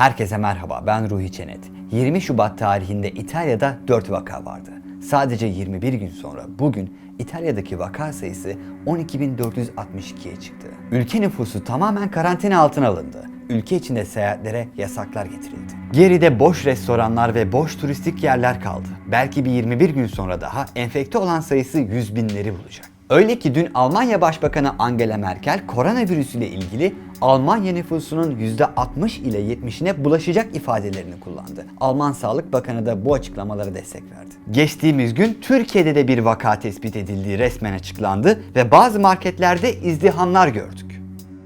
Herkese merhaba, ben Ruhi Çenet. 20 Şubat tarihinde İtalya'da 4 vaka vardı. Sadece 21 gün sonra bugün İtalya'daki vaka sayısı 12.462'ye çıktı. Ülke nüfusu tamamen karantina altına alındı. Ülke içinde seyahatlere yasaklar getirildi. Geride boş restoranlar ve boş turistik yerler kaldı. Belki bir 21 gün sonra daha enfekte olan sayısı 100 binleri bulacak. Öyle ki dün Almanya Başbakanı Angela Merkel koronavirüs ile ilgili Almanya nüfusunun %60 ile 70'ine bulaşacak ifadelerini kullandı. Alman Sağlık Bakanı da bu açıklamalara destek verdi. Geçtiğimiz gün Türkiye'de de bir vaka tespit edildiği resmen açıklandı ve bazı marketlerde izdihamlar gördük.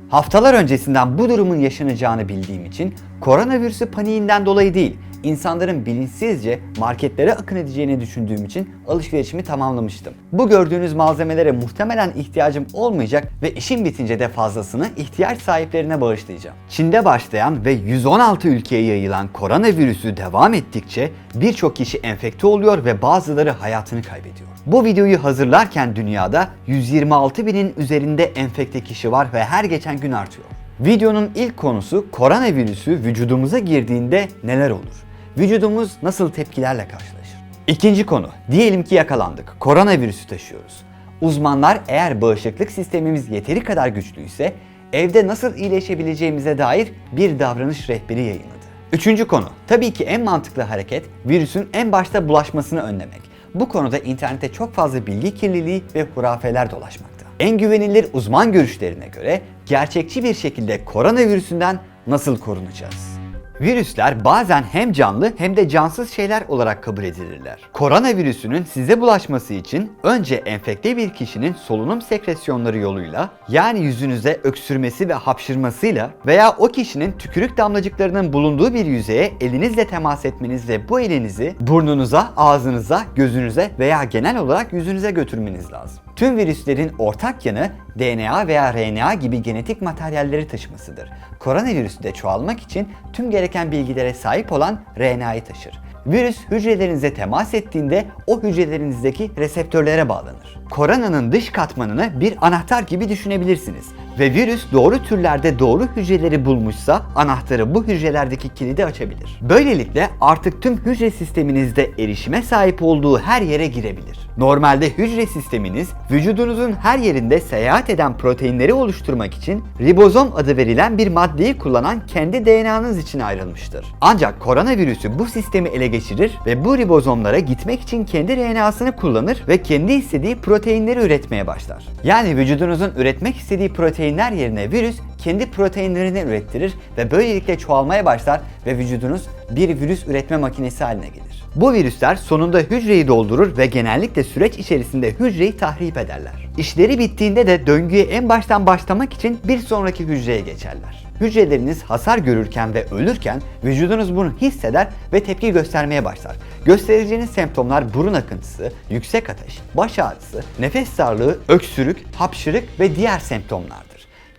Haftalar öncesinden bu durumun yaşanacağını bildiğim için koronavirüsü paniğinden dolayı değil, insanların bilinçsizce marketlere akın edeceğini düşündüğüm için alışverişimi tamamlamıştım. Bu gördüğünüz malzemelere muhtemelen ihtiyacım olmayacak ve işim bitince de fazlasını ihtiyaç sahiplerine bağışlayacağım. Çin'de başlayan ve 116 ülkeye yayılan koronavirüsü devam ettikçe birçok kişi enfekte oluyor ve bazıları hayatını kaybediyor. Bu videoyu hazırlarken dünyada 126 binin üzerinde enfekte kişi var ve her geçen gün artıyor. Videonun ilk konusu koronavirüsü vücudumuza girdiğinde neler olur? Vücudumuz nasıl tepkilerle karşılaşır? İkinci konu, diyelim ki yakalandık, koronavirüsü taşıyoruz. Uzmanlar eğer bağışıklık sistemimiz yeteri kadar güçlüyse evde nasıl iyileşebileceğimize dair bir davranış rehberi yayınladı. Üçüncü konu, tabii ki en mantıklı hareket virüsün en başta bulaşmasını önlemek. Bu konuda internette çok fazla bilgi kirliliği ve hurafeler dolaşmakta. En güvenilir uzman görüşlerine göre gerçekçi bir şekilde koronavirüsünden nasıl korunacağız? Virüsler bazen hem canlı hem de cansız şeyler olarak kabul edilirler. Koronavirüsünün size bulaşması için önce enfekte bir kişinin solunum sekresyonları yoluyla yani yüzünüze öksürmesi ve hapşırmasıyla veya o kişinin tükürük damlacıklarının bulunduğu bir yüzeye elinizle temas etmeniz ve bu elinizi burnunuza, ağzınıza, gözünüze veya genel olarak yüzünüze götürmeniz lazım. Tüm virüslerin ortak yanı DNA veya RNA gibi genetik materyalleri taşımasıdır. Koronavirüsü de çoğalmak için tüm gereken bilgilere sahip olan RNA'yı taşır. Virüs hücrelerinize temas ettiğinde o hücrelerinizdeki reseptörlere bağlanır. Koronanın dış katmanını bir anahtar gibi düşünebilirsiniz ve virüs doğru türlerde doğru hücreleri bulmuşsa anahtarı bu hücrelerdeki kilidi açabilir. Böylelikle artık tüm hücre sisteminizde erişime sahip olduğu her yere girebilir. Normalde hücre sisteminiz vücudunuzun her yerinde seyahat eden proteinleri oluşturmak için ribozom adı verilen bir maddeyi kullanan kendi DNA'nız için ayrılmıştır. Ancak koronavirüsü bu sistemi ele geçirir ve bu ribozomlara gitmek için kendi RNA'sını kullanır ve kendi istediği proteinleri üretmeye başlar. Yani vücudunuzun üretmek istediği proteinler yerine virüs kendi proteinlerini ürettirir ve böylelikle çoğalmaya başlar ve vücudunuz bir virüs üretme makinesi haline gelir. Bu virüsler sonunda hücreyi doldurur ve genellikle süreç içerisinde hücreyi tahrip ederler. İşleri bittiğinde de döngüye en baştan başlamak için bir sonraki hücreye geçerler. Hücreleriniz hasar görürken ve ölürken vücudunuz bunu hisseder ve tepki göstermeye başlar. Göstereceğiniz semptomlar burun akıntısı, yüksek ateş, baş ağrısı, nefes darlığı, öksürük, hapşırık ve diğer semptomlardır.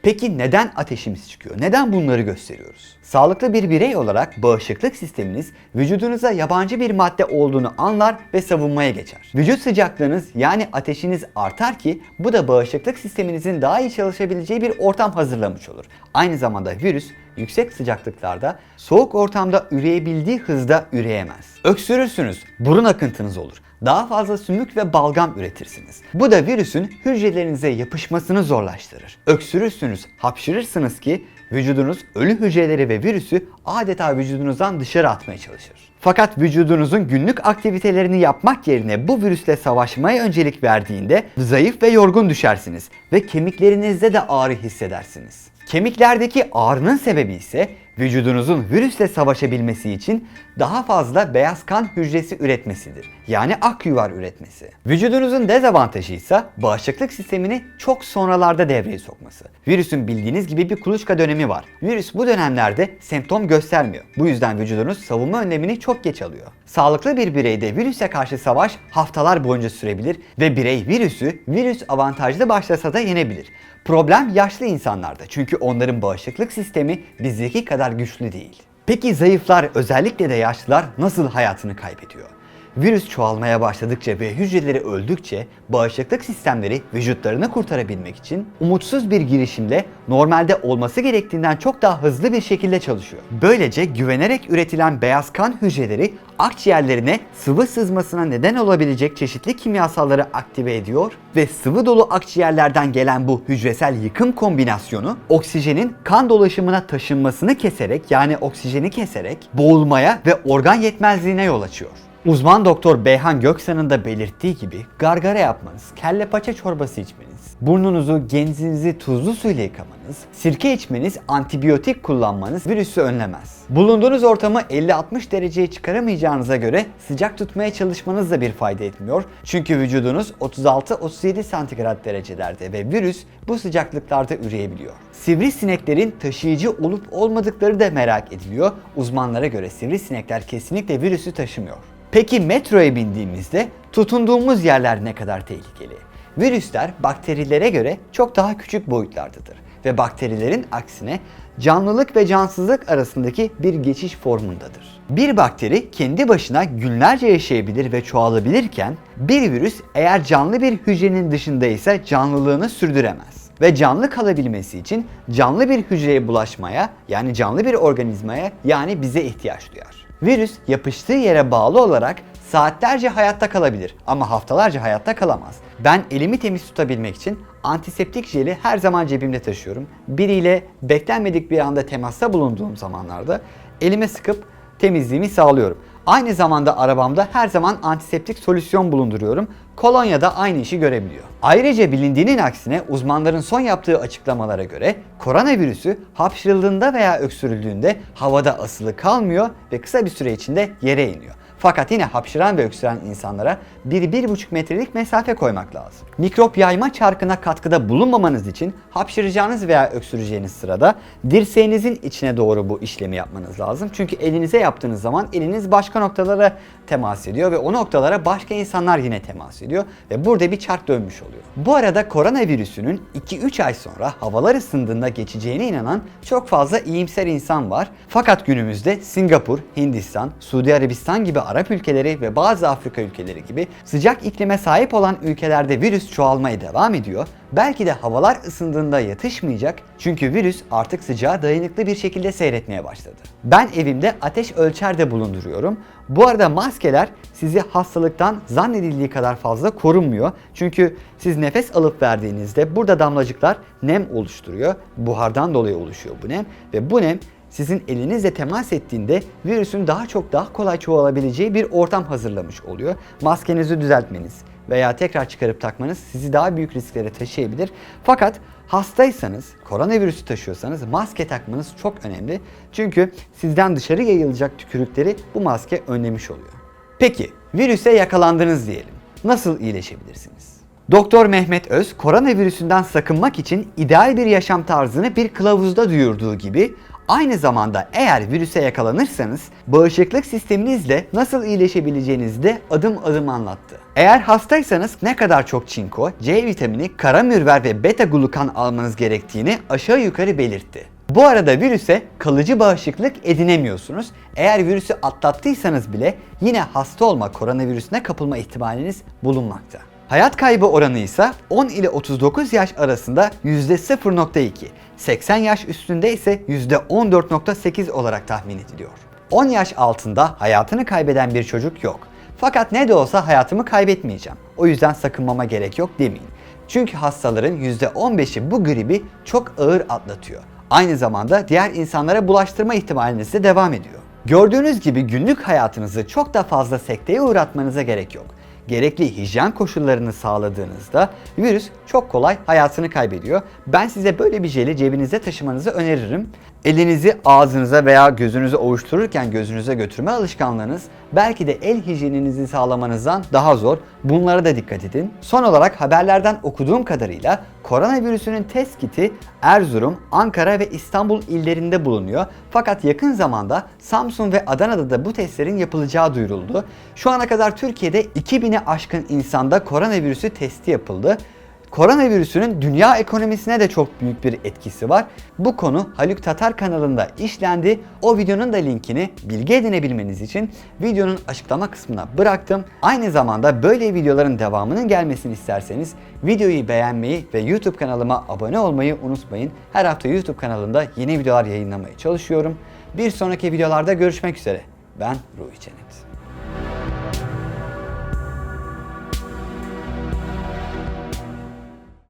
Peki neden ateşimiz çıkıyor? Neden bunları gösteriyoruz? Sağlıklı bir birey olarak bağışıklık sisteminiz vücudunuza yabancı bir madde olduğunu anlar ve savunmaya geçer. Vücut sıcaklığınız yani ateşiniz artar ki bu da bağışıklık sisteminizin daha iyi çalışabileceği bir ortam hazırlamış olur. Aynı zamanda virüs yüksek sıcaklıklarda soğuk ortamda üreyebildiği hızda üreyemez. Öksürürsünüz, burun akıntınız olur daha fazla sümük ve balgam üretirsiniz. Bu da virüsün hücrelerinize yapışmasını zorlaştırır. Öksürürsünüz, hapşırırsınız ki vücudunuz ölü hücreleri ve virüsü adeta vücudunuzdan dışarı atmaya çalışır. Fakat vücudunuzun günlük aktivitelerini yapmak yerine bu virüsle savaşmaya öncelik verdiğinde zayıf ve yorgun düşersiniz ve kemiklerinizde de ağrı hissedersiniz. Kemiklerdeki ağrının sebebi ise vücudunuzun virüsle savaşabilmesi için daha fazla beyaz kan hücresi üretmesidir. Yani ak yuvar üretmesi. Vücudunuzun dezavantajı ise bağışıklık sistemini çok sonralarda devreye sokması. Virüsün bildiğiniz gibi bir kuluçka dönemi var. Virüs bu dönemlerde semptom göstermiyor. Bu yüzden vücudunuz savunma önlemini çok geç alıyor. Sağlıklı bir bireyde virüse karşı savaş haftalar boyunca sürebilir ve birey virüsü virüs avantajlı başlasa da yenebilir. Problem yaşlı insanlarda çünkü onların bağışıklık sistemi bizdeki kadar güçlü değil. Peki zayıflar özellikle de yaşlılar nasıl hayatını kaybediyor? Virüs çoğalmaya başladıkça ve hücreleri öldükçe bağışıklık sistemleri vücutlarını kurtarabilmek için umutsuz bir girişimle normalde olması gerektiğinden çok daha hızlı bir şekilde çalışıyor. Böylece güvenerek üretilen beyaz kan hücreleri akciğerlerine sıvı sızmasına neden olabilecek çeşitli kimyasalları aktive ediyor ve sıvı dolu akciğerlerden gelen bu hücresel yıkım kombinasyonu oksijenin kan dolaşımına taşınmasını keserek yani oksijeni keserek boğulmaya ve organ yetmezliğine yol açıyor. Uzman doktor Beyhan Göksan'ın da belirttiği gibi gargara yapmanız, kelle paça çorbası içmeniz, burnunuzu, genzinizi tuzlu suyla yıkamanız, sirke içmeniz, antibiyotik kullanmanız virüsü önlemez. Bulunduğunuz ortamı 50-60 dereceye çıkaramayacağınıza göre sıcak tutmaya çalışmanız da bir fayda etmiyor. Çünkü vücudunuz 36-37 santigrat derecelerde ve virüs bu sıcaklıklarda üreyebiliyor. Sivrisineklerin taşıyıcı olup olmadıkları da merak ediliyor. Uzmanlara göre sivrisinekler kesinlikle virüsü taşımıyor. Peki metroya bindiğimizde tutunduğumuz yerler ne kadar tehlikeli? Virüsler bakterilere göre çok daha küçük boyutlardadır ve bakterilerin aksine canlılık ve cansızlık arasındaki bir geçiş formundadır. Bir bakteri kendi başına günlerce yaşayabilir ve çoğalabilirken bir virüs eğer canlı bir hücrenin dışında ise canlılığını sürdüremez ve canlı kalabilmesi için canlı bir hücreye bulaşmaya yani canlı bir organizmaya yani bize ihtiyaç duyar. Virüs yapıştığı yere bağlı olarak saatlerce hayatta kalabilir ama haftalarca hayatta kalamaz. Ben elimi temiz tutabilmek için antiseptik jeli her zaman cebimde taşıyorum. Biriyle beklenmedik bir anda temasta bulunduğum zamanlarda elime sıkıp temizliğimi sağlıyorum. Aynı zamanda arabamda her zaman antiseptik solüsyon bulunduruyorum. Kolonya da aynı işi görebiliyor. Ayrıca bilindiğinin aksine uzmanların son yaptığı açıklamalara göre koronavirüsü hapşırıldığında veya öksürüldüğünde havada asılı kalmıyor ve kısa bir süre içinde yere iniyor. Fakat yine hapşıran ve öksüren insanlara 1-1,5 metrelik mesafe koymak lazım. Mikrop yayma çarkına katkıda bulunmamanız için hapşıracağınız veya öksüreceğiniz sırada dirseğinizin içine doğru bu işlemi yapmanız lazım. Çünkü elinize yaptığınız zaman eliniz başka noktalara temas ediyor ve o noktalara başka insanlar yine temas ediyor ve burada bir çark dönmüş oluyor. Bu arada koronavirüsünün 2-3 ay sonra havalar ısındığında geçeceğine inanan çok fazla iyimser insan var. Fakat günümüzde Singapur, Hindistan, Suudi Arabistan gibi Arap ülkeleri ve bazı Afrika ülkeleri gibi sıcak iklime sahip olan ülkelerde virüs çoğalmaya devam ediyor. Belki de havalar ısındığında yatışmayacak çünkü virüs artık sıcağa dayanıklı bir şekilde seyretmeye başladı. Ben evimde ateş ölçer de bulunduruyorum. Bu arada maskeler sizi hastalıktan zannedildiği kadar fazla korunmuyor. Çünkü siz nefes alıp verdiğinizde burada damlacıklar nem oluşturuyor. Buhardan dolayı oluşuyor bu nem ve bu nem sizin elinizle temas ettiğinde virüsün daha çok daha kolay çoğalabileceği bir ortam hazırlamış oluyor. Maskenizi düzeltmeniz veya tekrar çıkarıp takmanız sizi daha büyük risklere taşıyabilir. Fakat hastaysanız, koronavirüsü taşıyorsanız maske takmanız çok önemli. Çünkü sizden dışarı yayılacak tükürükleri bu maske önlemiş oluyor. Peki virüse yakalandınız diyelim. Nasıl iyileşebilirsiniz? Doktor Mehmet Öz, koronavirüsünden sakınmak için ideal bir yaşam tarzını bir kılavuzda duyurduğu gibi Aynı zamanda eğer virüse yakalanırsanız bağışıklık sisteminizle nasıl iyileşebileceğinizi de adım adım anlattı. Eğer hastaysanız ne kadar çok çinko, C vitamini, kara mürver ve beta glukan almanız gerektiğini aşağı yukarı belirtti. Bu arada virüse kalıcı bağışıklık edinemiyorsunuz. Eğer virüsü atlattıysanız bile yine hasta olma, koronavirüsüne kapılma ihtimaliniz bulunmakta. Hayat kaybı oranı ise 10 ile 39 yaş arasında %0.2, 80 yaş üstünde ise %14.8 olarak tahmin ediliyor. 10 yaş altında hayatını kaybeden bir çocuk yok. Fakat ne de olsa hayatımı kaybetmeyeceğim. O yüzden sakınmama gerek yok demeyin. Çünkü hastaların %15'i bu gribi çok ağır atlatıyor. Aynı zamanda diğer insanlara bulaştırma ihtimaliniz de devam ediyor. Gördüğünüz gibi günlük hayatınızı çok da fazla sekteye uğratmanıza gerek yok gerekli hijyen koşullarını sağladığınızda virüs çok kolay hayatını kaybediyor. Ben size böyle bir jeli cebinizde taşımanızı öneririm. Elinizi ağzınıza veya gözünüzü ovuştururken gözünüze götürme alışkanlığınız belki de el hijyeninizi sağlamanızdan daha zor. Bunlara da dikkat edin. Son olarak haberlerden okuduğum kadarıyla koronavirüsünün test kiti Erzurum, Ankara ve İstanbul illerinde bulunuyor. Fakat yakın zamanda Samsun ve Adana'da da bu testlerin yapılacağı duyuruldu. Şu ana kadar Türkiye'de 2000'e aşkın insanda koronavirüsü testi yapıldı. Koronavirüsünün dünya ekonomisine de çok büyük bir etkisi var. Bu konu Haluk Tatar kanalında işlendi. O videonun da linkini bilgi edinebilmeniz için videonun açıklama kısmına bıraktım. Aynı zamanda böyle videoların devamının gelmesini isterseniz videoyu beğenmeyi ve YouTube kanalıma abone olmayı unutmayın. Her hafta YouTube kanalında yeni videolar yayınlamaya çalışıyorum. Bir sonraki videolarda görüşmek üzere. Ben Ruhi Çenet.